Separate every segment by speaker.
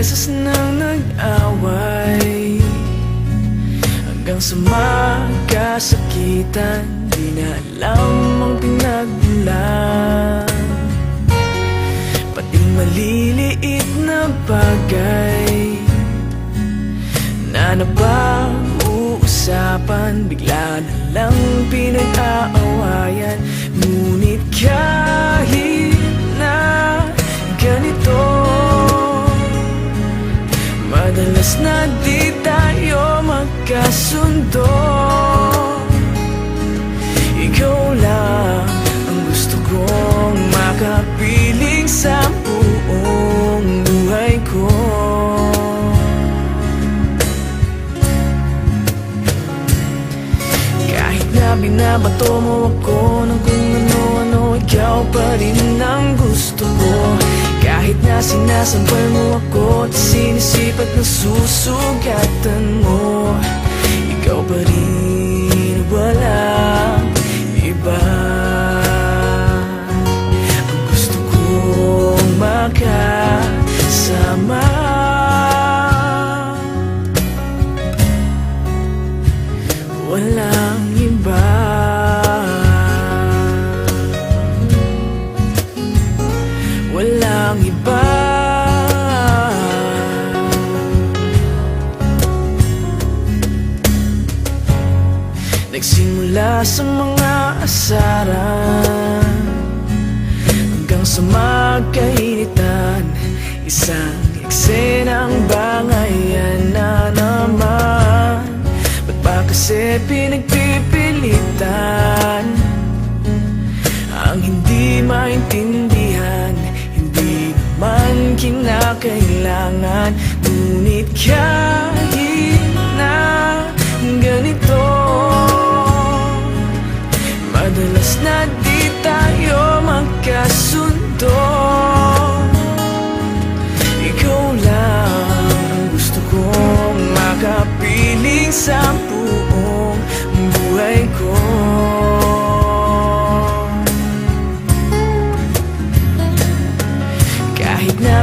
Speaker 1: beses nang nag-away. Hanggang sa magkasakitan Di na alam ang pinagmulan. Pati maliliit na bagay Na napag-uusapan Bigla na lang pinag-aawayan. Ngunit kahit binabato mo ako ng kung ano-ano Ikaw pa rin ang gusto ko. Kahit na sinasampal mo ako At sinisipat na susugatan mo Ikaw pa rin walang iba Ang gusto kong makasama. Walang Walang iba. Nagsimula sa mga asaran Hanggang sa magkainitan Isang Ngunit kahit na ganito Madalas na di tayo magkasundo. Ikaw lang ang gusto kong sa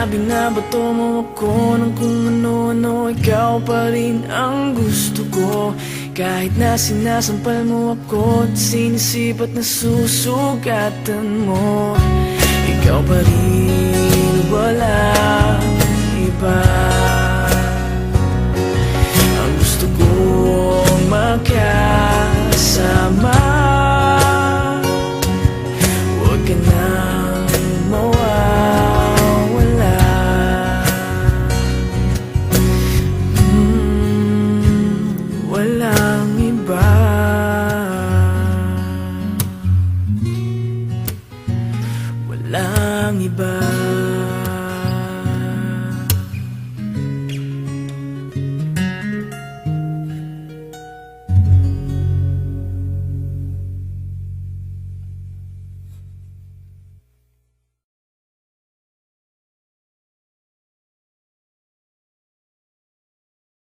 Speaker 1: na binabato mo? Ako ng kung ano-ano Ikaw pa rin ang gusto ko. Kahit na sinasampal mo ako At sinisipat na susugatan mo Ikaw pa rin wala iba. Ang gusto kong makasama Walang iba